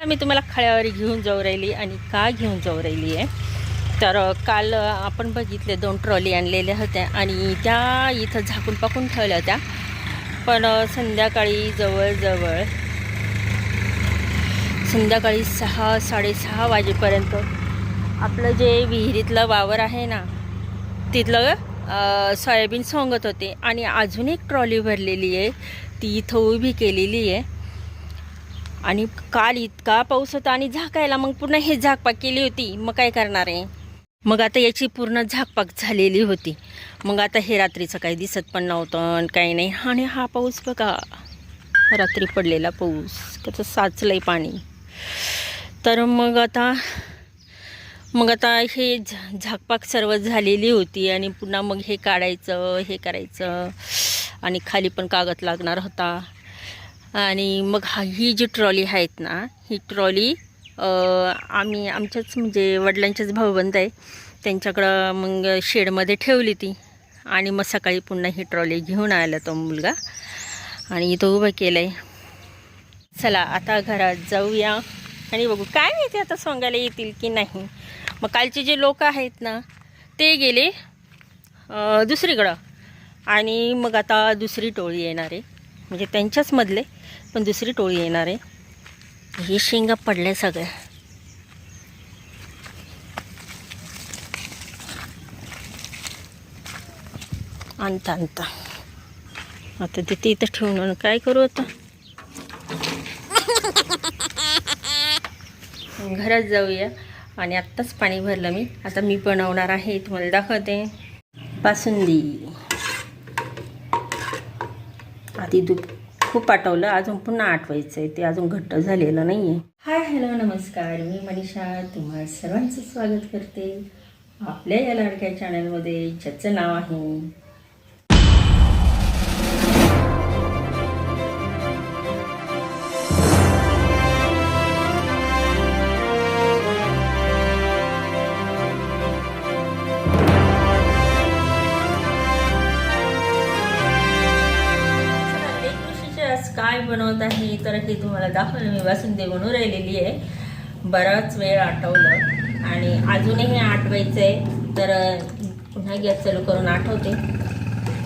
मी तुम्हाला खळ्यावर घेऊन जाऊ राहिली आणि का घेऊन जाऊ राहिली आहे. तर काल आपण बघितले दोन ट्रॉली आणलेल्या होत्या आणि त्या इथं झाकून पाकून ठेवल्या होत्या. पण संध्याकाळी जवळजवळ संध्याकाळी सहा साडेसहा वाजेपर्यंत आपलं जे विहिरीतलं वावर आहे ना तिथलं सोयाबीन सोंगत होते आणि अजून एक ट्रॉली भरलेली आहे. ती इथं उभी केलेली आहे. आणि काल इतका पाऊस होता आणि झाकायला मग पुन्हा हे झाकपाक केली होती. मग काय करणार आहे? मग आता याची पूर्ण झाकपाक झालेली होती. मग आता हे रात्रीचं काही दिसत पण नव्हतं आणि काही नाही. आणि हा पाऊस बघा. रात्री पडलेला पाऊस. त्याचं साचलंय पाणी. तर मग आता मग आता हे झाकपाक सर्व झालेली होती आणि पुन्हा मग हे काढायचं हे करायचं. आणि खाली पण कागद लागणार होता. आणि मग हा ही जी ट्रॉली आहेत ना ही ट्रॉली आम्ही आमच्याच म्हणजे वडिलांचेच भाऊबंद आहे. त्यांच्याकडं मग शेडमध्ये ठेवली ती. आणि मग सकाळी पुन्हा ही ट्रॉली घेऊन आला तो मुलगा. आणि इथं उभं केलं आहे चला आता घरात जाऊया. आणि बघू काय माहिती आता सोंगायला येतील की नाही. मग कालचे जे लोक आहेत ना ते गेले दुसरीकडं. आणि मग आता दुसरी टोळी येणार आहे. म्हणजे त्यांच्याच मधले पण दुसरी टोळी येणार आहे. ही शेंगा पडल्या सगळ्या आणता आणता. आता तिथे इथं ठेवून काय करू आता? घरात जाऊया. आणि आत्ताच पाणी भरलं मी. आता मी बनवणार आहे. तुम्हाला दाखवते. बासुंदी. आधी दूध खूप आटवलं अजून पुन्हा आठवायचं आहे ते अजून घट्ट झालेलं नाही आहे हाय हॅलो नमस्कार. मी मनीषा. तुम्हा सर्वांचं स्वागत करते. आपल्या या लाडक्या चॅनलमध्ये ज्याचं नाव आहे बनवत आहे. तर हे तुम्हाला दाखवलं. मी वासुंदी बनवून राहिलेली आहे. बराच वेळ आठवलं. आणि अजूनही आठवायचं आहे तर पुन्हा गॅस चालू करून आठवते.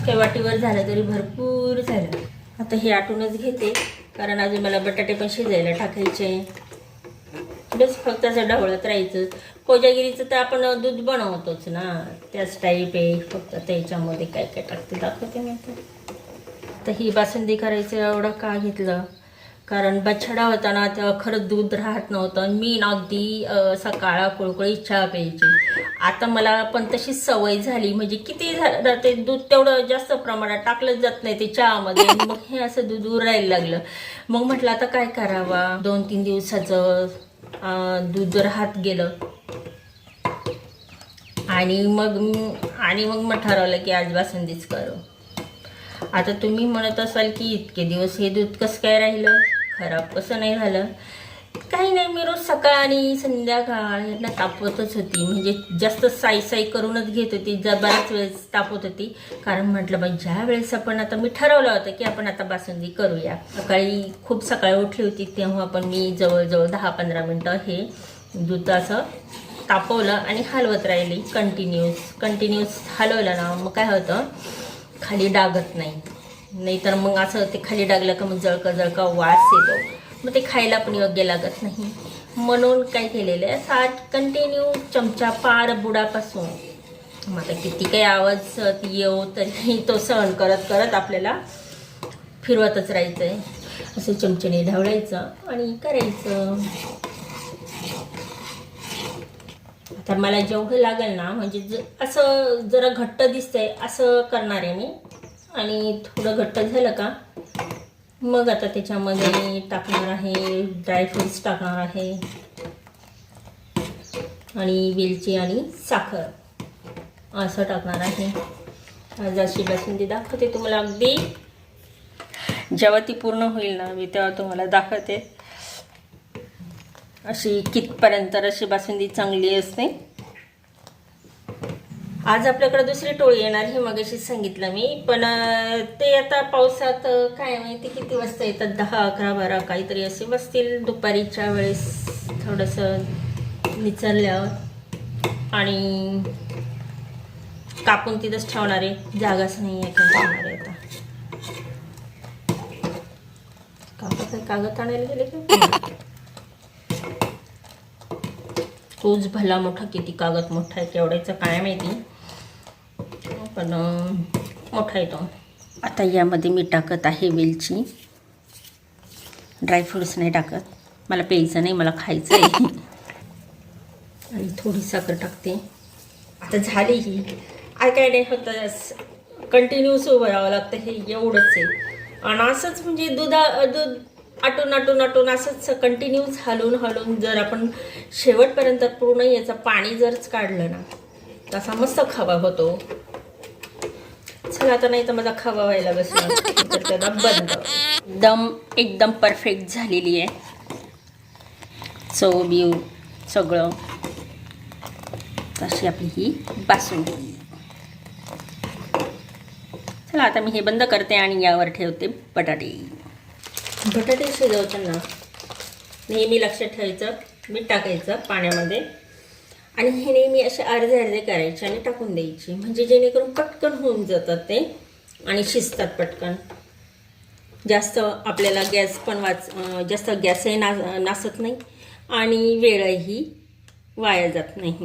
काही वाटीवर झालं तरी भरपूर झालं. आता हे आटूनच घेते. कारण अजून मला बटाटे पण शिजायला टाकायचे. बस फक्त असं ढवळत राहायचं. कोजागिरीचं तर आपण दूध बनवतोच ना. त्याच टाईप आहे. फक्त त्याच्यामध्ये काय काय टाकते दाखवते मी आता. तर ही बासुंदी करायचं एवढं का घेतलं? कारण बछडा होता ना तेव्हा खरंच दूध राहत नव्हतं. मी ना अगदी सकाळ कुळकुळी चहा प्यायची. आता मला पण तशी सवय झाली. म्हणजे किती झालं ते दूध तेवढं जास्त प्रमाणात टाकलं जात नाही ते चहामध्ये. मग हे असं दूध उरायला लागलं. मग म्हटलं आता काय करावा? दोन तीन दिवसाचं दूध राहत गेलं. आणि मग आणि मग मग ठरवलं की आज बासुंदीच करू. आता तुम्ही म्हणत असाल की इतके दिवस हे दूध कसं काय राहिलं? खराब कसं नाही झालं? काही नाही मी रोज सकाळ आणि संध्याकाळ यांना तापवतच होती. म्हणजे जास्त साई साई करूनच घेत होती. ज बऱ्याच वेळेस तापवत होती. कारण म्हटलं बाई ज्या वेळेस आपण आता मी ठरवलं होतं की आपण आता बासुंदी करूया. सकाळी खूप सकाळी उठली होती तेव्हा पण मी जवळजवळ दहा पंधरा मिनटं हे दूध असं तापवलं आणि हलवत राहिली. कंटिन्यूस कंटिन्यूस हलवलं ना. मग काय होतं? खाली डागत नाही. नाहीतर मग असं ते खाली डागलं का मग जळका जळका वास येतो. मग ते खायला पण योग्य लागत नाही. म्हणून काय केलेलं आहे साठ कंटिन्यू चमचा पार बुडापासून. मग आता किती काही आवाज येऊ तरी तो सहन करत करत आपल्याला फिरवतच राहायचं आहे असं चमचेने ढवळायचं आणि करायचं. आता मला जेवढं लागेल ना म्हणजे ज असं जरा घट्ट दिसतंय असं करणार आहे मी. आणि थोडं घट्ट झालं का मग आता त्याच्यामध्ये टाकणार आहे ड्रायफ्रुट्स टाकणार आहे. आणि वेलची आणि साखर. असं टाकणार आहे. जशी बासुंदी दाखवते तुम्हाला अगदी. जेव्हा ती पूर्ण होईल ना मी तेव्हा तुम्हाला दाखवते. अशी कितपर्यंत अशी बासुंदी चांगली असते. आज आपल्याकडे दुसरी टोळी येणार हे मगाशीच सांगितलं मी. पण ते आता पावसात काय माहिती किती वाजता येतात? दहा अकरा बारा काहीतरी असे बसतील. दुपारीच्या वेळेस थोडंसं निचरल्यावर. आणि कापून तिथंच ठेवणार. आहे जागाच नाही आहे का आहे आता? कागद कागद आणायला गेले का? तोच भला मोठा किती कागद मोठा आहे केवढ्याचं काय माहिती. पण मोठा आहे तो. आता यामध्ये मी टाकत आहे वेलची. ड्रायफ्रुट्स नाही टाकत. मला प्यायचं नाही मला खायचं आहे. आणि थोडी साखर टाकते. आता झाली ही. आय काय नाही होतं कंटिन्यूस उभं राहावं लागतं हे एवढंच आहे. आणि असंच म्हणजे दुधा दूध आटून आटून आटून असंच कंटिन्यूस हलवून हलवून जर आपण शेवटपर्यंत पूर्ण याचं पाणी जरच काढलं ना तसा मस्त खवा होतो. चला आता नाही तर माझा खवा व्हायला बसला त्याला बंद. दम एकदम परफेक्ट झालेली आहे. चव बिव सगळं तशी आपली ही बासुंदी. चला आता मी हे बंद करते आणि यावर ठेवते बटाटे. बटाटे शिजवताना नेहमी लक्षात ठेवायचं मीठ टाकायचं पाण्यामध्ये. आणि हे नेहमी असे अर्धे अर्धे करायचे आणि टाकून द्यायचे. म्हणजे जेणेकरून पटकन होऊन जातात ते आणि शिजतात पटकन. जास्त आपल्याला गॅस पण वाच जास्त गॅसही ना नासत नाही आणि वेळही वाया जात नाही.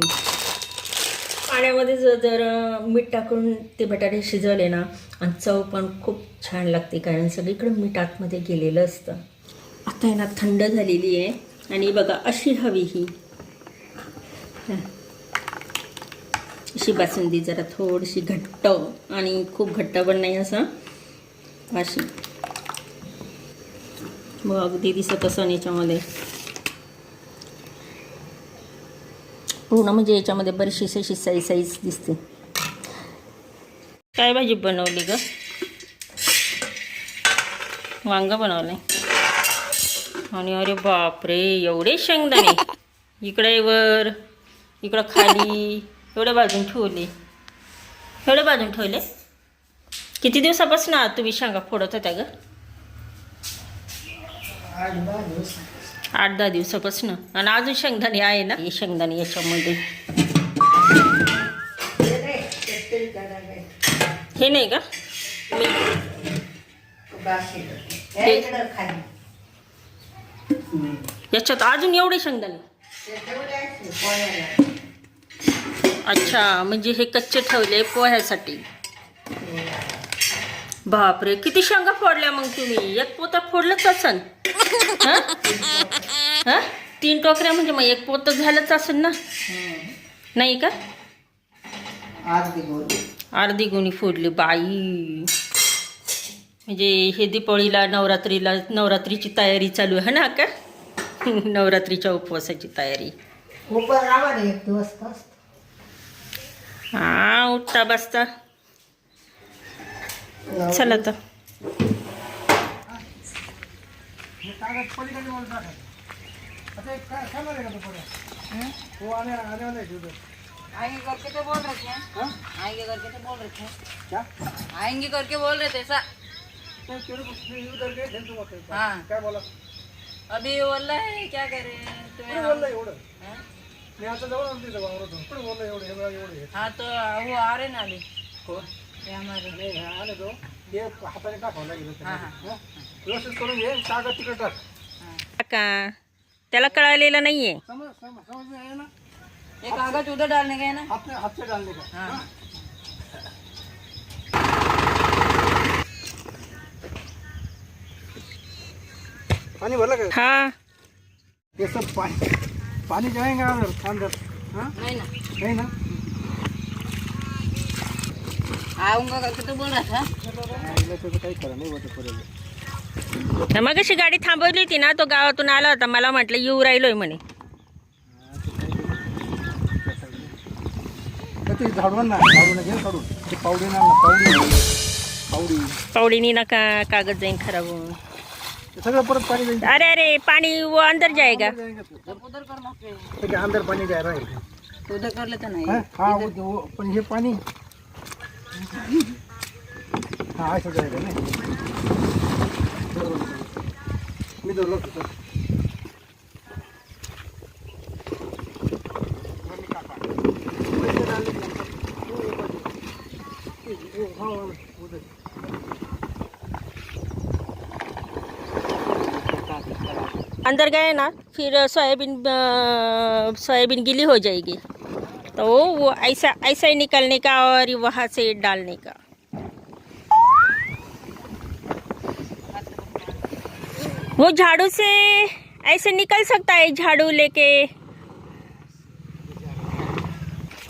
पाण्यामध्ये जर जर मीठ टाकून ते बटाटे शिजवले ना आणि चव पण खूप छान लागते कारण सगळीकडे मीठ आतमध्ये गेलेलं असतं. आता आहे ना थंड झालेली आहे आणि बघा अशी हवी ही. अशी बासुंदी जरा थोडीशी घट्ट आणि खूप घट्ट पण नाही असं. अशी. मग अगदी दिसत असं याच्यामध्ये पूर्ण म्हणजे याच्यामध्ये बरीचशी अशी साईज साईज दिसते. काय भाजी बनवली ग? वांग बनवले आणि अरे बापरे एवढे शेंगदाणे. इकडे वर इकडं खाली एवढे बाजून ठेवले. एवढे बाजून ठेवले? किती दिवसापासून तुम्ही शेंगा फोडत होत्या ग? आठ दहा दिवसापासून. आणि अजून शेंगदाणे आहे ना? हे शेंगदाणे याच्यामध्ये. हे नाही का? याच्यात अजून एवढे शेंगदाणे? अच्छा म्हणजे हे कच्चे ठेवले पोह्यासाठी. बापरे किती शेंगा फोडल्या मग तुम्ही? एक पोता फोडलंच असन. हं? हं? तीन टोकऱ्या म्हणजे मग एक पोत झालंच असेल ना? नाही का? अर्धी गुणी. फोडली बाई. म्हणजे हे दीपावळीला नवरात्रीला नवरात्रीची तयारी चालू आहे ना का? नवरात्रीच्या उपवासाची तयारी. हा उठता बसता. चला तर. आएंगे करके तो बोल रहे थे आएंगे करके तो बोल रहे थे क्या? आएंगे करके बोल रहे थे ऐसा। हाँ। काय बोला? अभी बोल रहा है क्या करे? तुम्हें बोललं एवढं हाँ? मी आता जाऊन आमच्या इथं वावरातून कुठे बोललं एवढं एवढं एवढं हे? हाँ तो वो आ रहे ना अभी। कोण? हे आले तो हे हाताने टाकावं लागेल हा, हा. हं? व्यवस्थित करून घे कागद तिकडे टाक. का? त्याला कळालेलं नाहीये. समज समज समज में आहे ना ये कागज़ उधर डालने गए ना? हाथ हाथ से डालने का? हाँ. हं? पानी भरलं का? हा. ये सब पानी पानी जाएगा अंदर अंदर हाँ? नहीं ना. नहीं ना? आऊँगा करके तो बोल रहा था त्याचं काही खरं नाही होतं पडेल मग अशी गाडी थांबवली होती ना तो गावातून आला होता. मला म्हटलं येऊ राहिलोय म्हणे. तर ते झाडून ना झाडून घे काढून ते पावडी ना पावडी. पावडी. पावडीनी नका कागद जाईन खराब होऊन. ते सगळं परत पाणी जाईल अरे अरे पानी वो अंदर जाएगा उधर ते? काय अंदर पाणी जाय राहील. करलं तर हा नाही हा उ- पण हे पाणी. हा असं नाही. अंदर गए ना, फिर सोयाबीन सोयाबीन गीली हो जाएगी। तो वो ऐसा ऐसा ही निकलने का और वहाँ से डालने का। वो झाड़ू से ऐसे निकल सकता है झाड़ू लेके।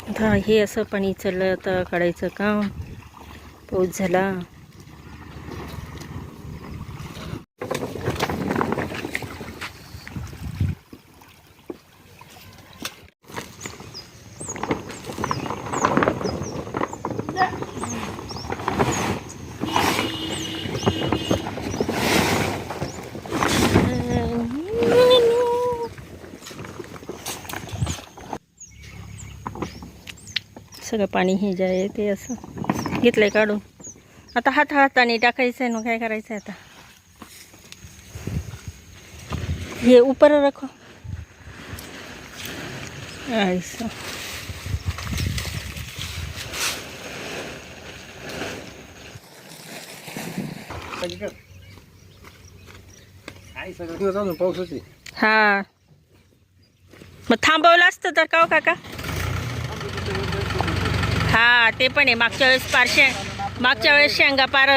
आता हे असं पाणी चाललं आता काढायचं काम. पाऊस झाला. सगळं पाणी हे जे आहे ते असं घेतलंय काढून. आता हात हाताने टाकायचं आहे ना काय करायचं आहे आता? हे ऊपर रखो. ऐसा हा. मग थांबवलं असतं तर का हो काका? हा ते पण आहे. मागच्या वेळेस पार शे मागच्या वेळेस शेंगा पार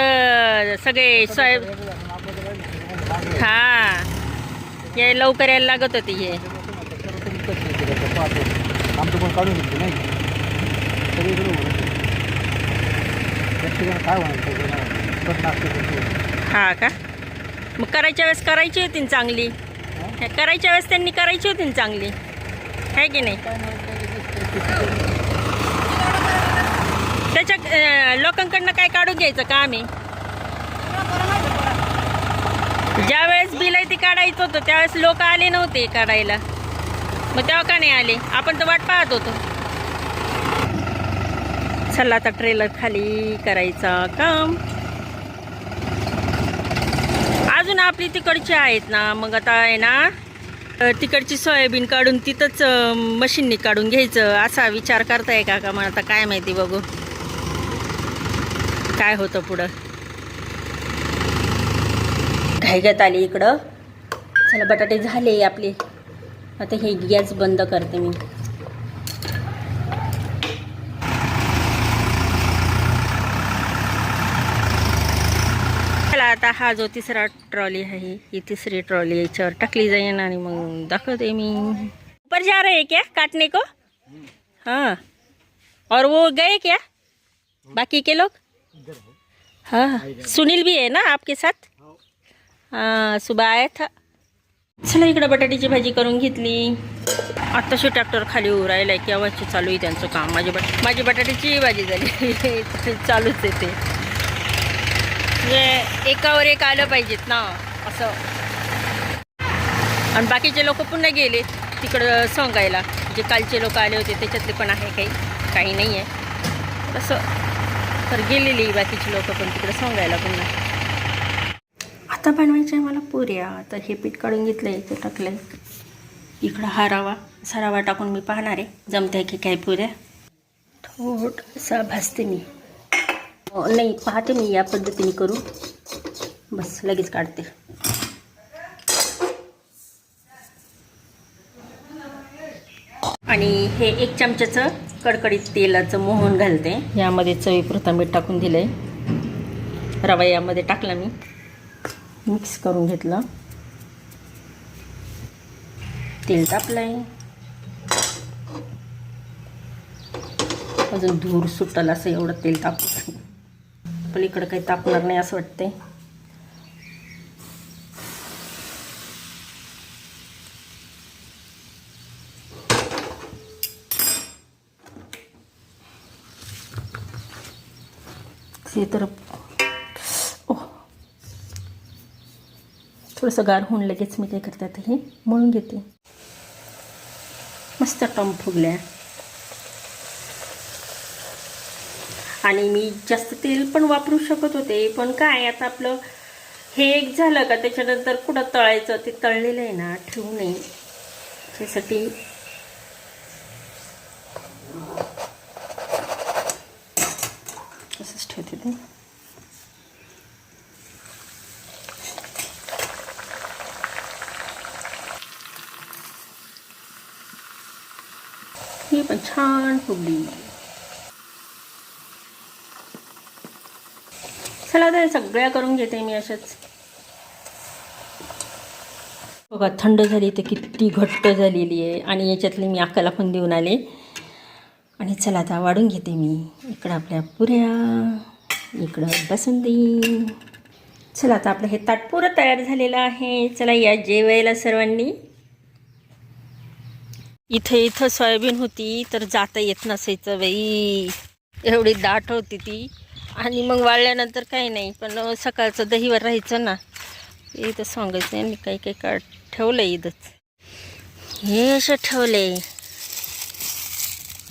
सगळे सोय हा. हे लवकर यायला लागत होती हे. हा का? मग करायच्या वेळेस करायची होती ना चांगली. करायच्या वेळेस त्यांनी करायची होती ना चांगली. आहे की नाही? लोकांकडनं काय काढून घ्यायचं का आम्ही? ज्या वेळेस बिल आहे ती काढायचं होतं त्यावेळेस लोक आले नव्हते काढायला. मग तेव्हा का नाही आले? आपण तर वाट पाहत होतो. चला आता ट्रेलर खाली करायचा काम. अजून आपली तिकडची आहेत ना मग आता आहे ना तिकडची सोयाबीन काढून तिथंच मशीननी काढून घ्यायचं असा विचार करताय का का मग आता काय माहिती बघू. काय होतं पुढं? घाईगत आली इकडं. चला बटाटे झाले आपले. आता हे गॅस बंद करते मी. चला आता हा जो तिसरा ट्रॉली आहे ही तिसरी ट्रॉली याच्यावर टाकली जाईल आणि मग दाखवते मी. ऊपर जा रहे क्या काटने को? हाँ. और वो गए क्या? बाकी के लोग? हाँ। सुनील भी है ना आपके साथ? हाँ। सुबह आया था। चला इकडं बटाट्याची भाजी करून घेतली. आत्ताशी ट्रॅक्टर खाली उरायला केव्हाची चालू आहे त्यांचं काम. माझी बट माझी बटाट्याची भाजी झाली. चालूच आहे ते. म्हणजे एकावर एक आलं पाहिजेत ना असं. आणि बाकीचे लोक पुन्हा गेले तिकडं सांगायला. जे कालचे लोक आले होते त्याच्यातले पण आहे काही. काही नाही आहे तसं तर गेलेली बाकीची लोक पण तिकडं सांगायला पुन्हा. आता बनवायचं आहे मला पुऱ्या. तर हे पीठ काढून घेतलं आहे ते टाकलं आहे इकडं हा रवा रवा टाकून मी पाहणार आहे. जमते की काय पुऱ्या? थोडसा भासते मी. नाही पाहते मी या पद्धतीने करू बस लगेच काढते. आणि हे एक चमच्याचं कडकडीत तेलाचं मोहन घालते. यामध्ये चवीपुरता मीठ टाकून दिलं आहे रवा यामध्ये टाकला मी. मिक्स करून घेतलं. तेल तापलंय. अजून धूर सुटल असं एवढं तेल तापलं. पण इकडं काही तापणार नाही असं वाटतंय. ते तर ओ थोडंसं गार होऊन लगेच मी काय करतात हे मळून घेते. मस्त टॉम फुगल्या. आणि मी जास्त तेल पण वापरू शकत होते पण काय आता आपलं हे एक झालं का त्याच्यानंतर कुठं तळायचं ते तळलेलं आहे ना ठेवू नये. त्यासाठी असंच ते ही पण छान फुगली. चला तर सगळ्या करून घेते मी अशाच. बघा थंड झाली तर किती घट्ट झालेली आहे. आणि याच्यातली मी अक्काला पण देऊन आले. आणि चला आता वाढून घेते मी इकडं आपल्या पुऱ्या. इकडं बसंती. चला आता आपलं हे ताटपुरं तयार झालेलं आहे. चला या जेवायला सर्वांनी. इथे इथं सोयाबीन होती तर जाता येत नसायचं बाई. एवढी दाट होती ती. आणि मग वाळल्यानंतर काही नाही पण सकाळचं दहीवर राहायचं ना. इथं सांगायचं आणि काही काही का ठेवलं इथंच. हे असं ठेवलंय.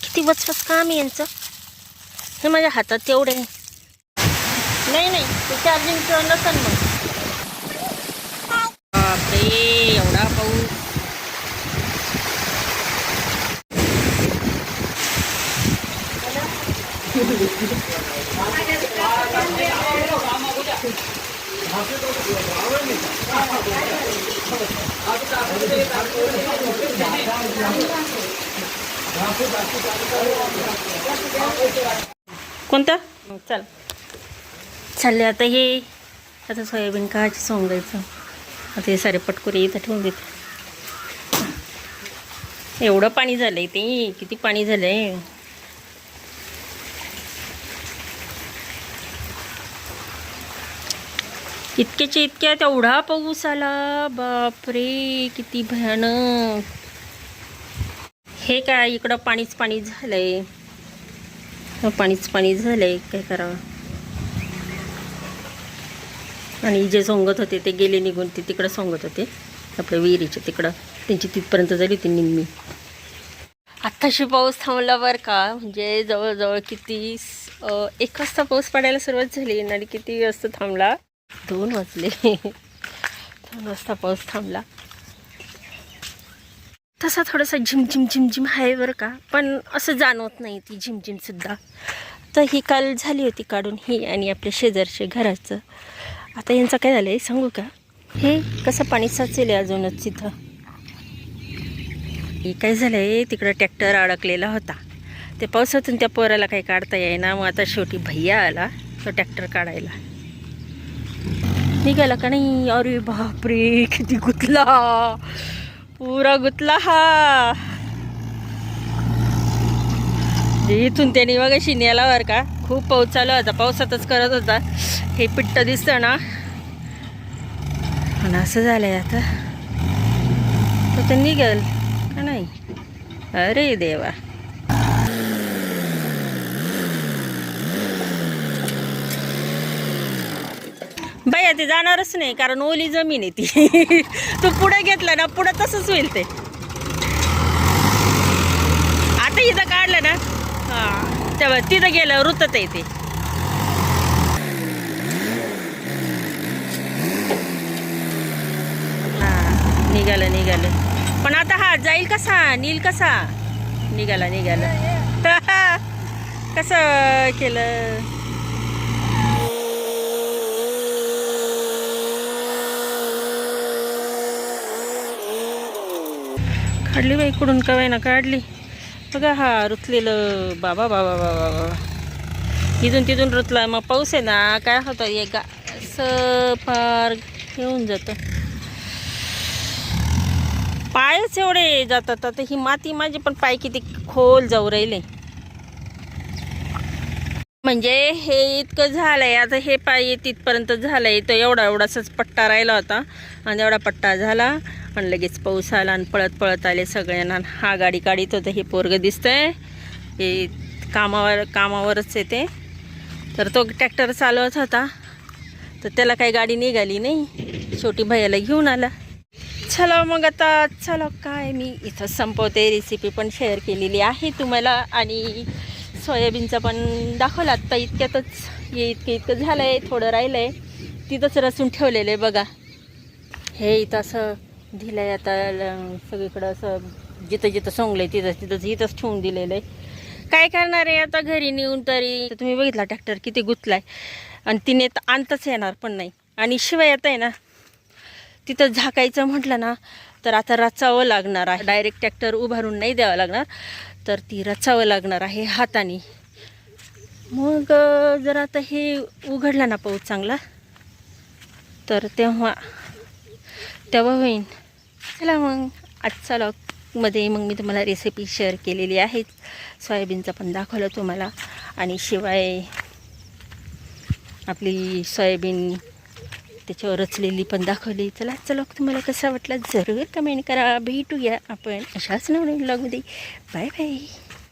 किती वचवच काम यांचं. हे माझ्या हातात तेवढे नाही नाही. ते चार्जिंगचं नसेल मग. बापरे एवढा पाऊस. कोणतं? चल. चालले आता हे आता सोयाबीन काची सोंगायचं. आता हे सारे पटकुरे इथं ठेवून देते. एवढं पाणी झालंय ते किती पाणी झालंय. इतक्याच्या इतक्या तेवढा पाऊस आला बापरे किती भयानक. हे काय इकडं पाणीच पाणी झालंय. पाणीच पाणी झालंय काय करावं. आणि जे सोंगत होते ते गेले निघून ते तिकडं सोंगत होते. आपल्या विहिरीच्या तिकडं. त्यांची तिथपर्यंत झाली होती निम्मी. आत्ताशी पाऊस थांबला बरं का? म्हणजे जवळजवळ किती एक वाजता पाऊस पडायला सुरुवात झाली आणि किती वाजता थांबला? दोन वाजले. दोन वाजता पाऊस थांबला. तसा थोडासा झिमझिम झिमझिम आहे बरं का? पण असं जाणवत नाही ती झिमझिमसुद्धा तर ही काल झाली होती काढून ही आणि आपल्या शेजारचे घराचं. आता यांचं काय झालं आहे सांगू का? हे कसं पाणी साचेल आहे अजूनच तिथं? हे काय झालं आहे तिकडं ट्रॅक्टर अडकलेला होता. ते पावसातून त्या पोराला काही काढता येईना. मग आता शेवटी भैया आला तो ट्रॅक्टर काढायला. निघाला का नाही? अरे बापरे किती गुतला. पुरा गुतला हा. म्हणजे इथून त्याने बघा शिन्याला वर का? खूप पाऊस चालू होता. पावसातच करत होता. हे पिट्ट दिसतं ना. आणि असं झालंय आता. तो तर निघेल का नाही? अरे देवा. बाया ते जाणारच नाही कारण ओली जमीन आहे ती. तू पुढे घेतला ना पुढं तसंच होईल ते आता इथं काढलं ना हां तेव्हा तिथं गेलं रुतत आहे ते. हां निघालं निघालं. पण आता हा जाईल कसा? नील कसा? निघाला निघाला. कसं केलं? काढली बाई इकडून का ना काढली. बघा हा रुतलेलं बाबा बाबा बाबा बाबा. इथून तिथून रुतला. मग पाऊस आहे ना काय होतं हे गा असं फार घेऊन जातं. पायच एवढे जातात. आता ही माती माझी पण पाय किती खोल जाऊ राहिले. म्हणजे हे इतकं झालंय. आता हे पाय तिथपर्यंत झालंय. तो एवढा एवढासाच पट्टा राहिला होता. आणि एवढा पट्टा झाला. पण लगेच पाऊस आला आणि पळत पळत आले सगळ्यांना. हा गाडी काढीत होतं हे पोरगं दिसतंय. हे कामावर कामावरच येते तर तो ट्रॅक्टर चालवत होता. तर त्याला काही गाडी निघाली नाही. छोटी भैयाला घेऊन आला. चला मग आता चला काय मी इथं संपवते रेसिपी पण शेअर केलेली आहे तुम्हाला. आणि सोयाबीनचा पण दाखवला आत्ता इतक्यातच. हे इतकं इतकं झालं आहे थोडं राहिलं आहे तिथंच रचून ठेवलेलं आहे बघा. हे इथं असं दिलंय आता ल- सगळीकडं असं जिथं जिथं सोंगलं आहे तिथं तिथंच इथंच ठेवून दिलेलं आहे काय करणार आहे आता घरी नेऊन तरी? तुम्ही बघितला ट्रॅक्टर किती गुतलाय. आणि तिने तर आणताच येणार पण नाही. आणि शिवाय आता आहे ना तिथं झाकायचं म्हटलं ना तर आता रचावं लागणार आहे. डायरेक्ट ट्रॅक्टर उभारून नाही द्यावं लागणार तर ती रचावं लागणार आहे हाताने. मग जर आता हे उघडला ना पाऊस चांगला तर तेव्हा तेव्हा होईन. चला मग आजचा लॉकमध्ये मग मी तुम्हाला रेसिपी शेअर केलेली आहे. सोयाबीनचं पण दाखवलं तुम्हाला. आणि शिवाय आपली सोयाबीन त्याच्यावर रचलेली पण दाखवली. चला आजचा लॉक तुम्हाला कसा वाटला जरूर कमेंट करा. भेटूया आपण अशाच नवीन लॉगमध्ये बाय बाय